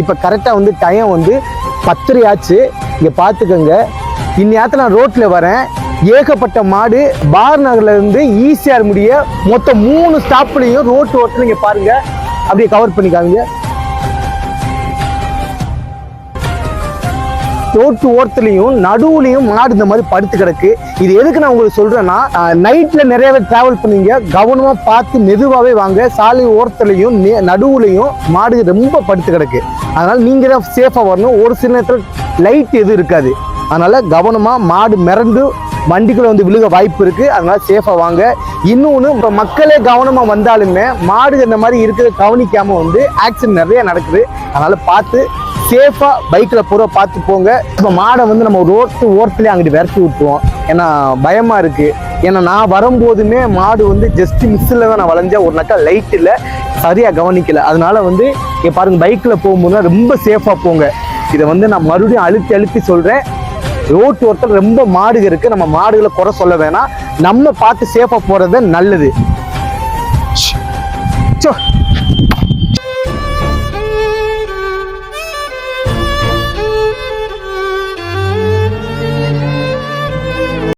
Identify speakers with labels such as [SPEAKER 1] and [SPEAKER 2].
[SPEAKER 1] இப்போ கரெக்டாக வந்து டைம் வந்து பத்தரை ஆச்சு. இங்கே பார்த்துக்கோங்க இந்நேரத்தில் நான் ரோட்டில் வரேன். ஏகப்பட்ட மாடு பார் நகர்லேருந்து ஈஸியாக முடிய மொத்தம் மூணு ஸ்டாப்லையும் ரோட்டு ஓட்டில் இங்கே பாருங்கள் அப்படியே கவர் பண்ணிக்காங்க ரோட்டு ஓரத்துலையும் நடுவுலையும் மாடு இந்த மாதிரி படுத்து கிடக்கு. இது எதுக்கு நான் உங்களுக்கு சொல்றேன்னா நைட்ல நிறைய பேர் டிராவல் பண்ணீங்க. கவனமா பார்த்து மெதுவாகவே வாங்க. சாலை ஓரத்துலையும் நெ- நடுவுலையும் மாடு ரொம்ப படுத்து கிடக்கு. அதனால நீங்க தான் சேஃபா வரணும். ஒரு சில நேரத்தில் லைட் எதுவும் இருக்காது. அதனால கவனமா மாடு மிரண்டு வண்டிக்குள்ள வந்து விழுக வாய்ப்பு இருக்கு. அதனால சேஃபா வாங்க. இன்னொன்று இப்போ மக்களே கவனமா வந்தாலுமே மாடு இந்த மாதிரி இருக்கிறத கவனிக்காம வந்து ஆக்சிடென்ட் நிறைய நடக்குது. அதனால பார்த்து சேஃபாக பைக்கில் பூரா பார்த்து போங்க. இப்போ மாடை வந்து நம்ம ரோட்டு ஓரத்துலேயே அங்கிட்டு விரட்டி விட்டுருவோம். ஏன்னா பயமாக இருக்குது ஏன்னா நான் வரும்போதுமே மாடு வந்து ஜஸ்ட் மிஸ்ஸில் தான் நான் வளைஞ்சேன். ஒரு நக்கா லைட் இல்லை. சரியாக கவனிக்கலை. அதனால வந்து இங்க பாருங்கள் பைக்கில் போகும்போது ரொம்ப சேஃபாக போங்க. இதை வந்து நான் மறுபடியும் அழுத்தி அழுத்தி சொல்கிறேன் ரோட்டு ஓரத்தில் ரொம்ப மாடுகள் இருக்குது நம்ம மாடுகளை குறை சொல்ல வேணாம். நம்ம பார்த்து சேஃபாக போகிறது நல்லது. ச்சோ.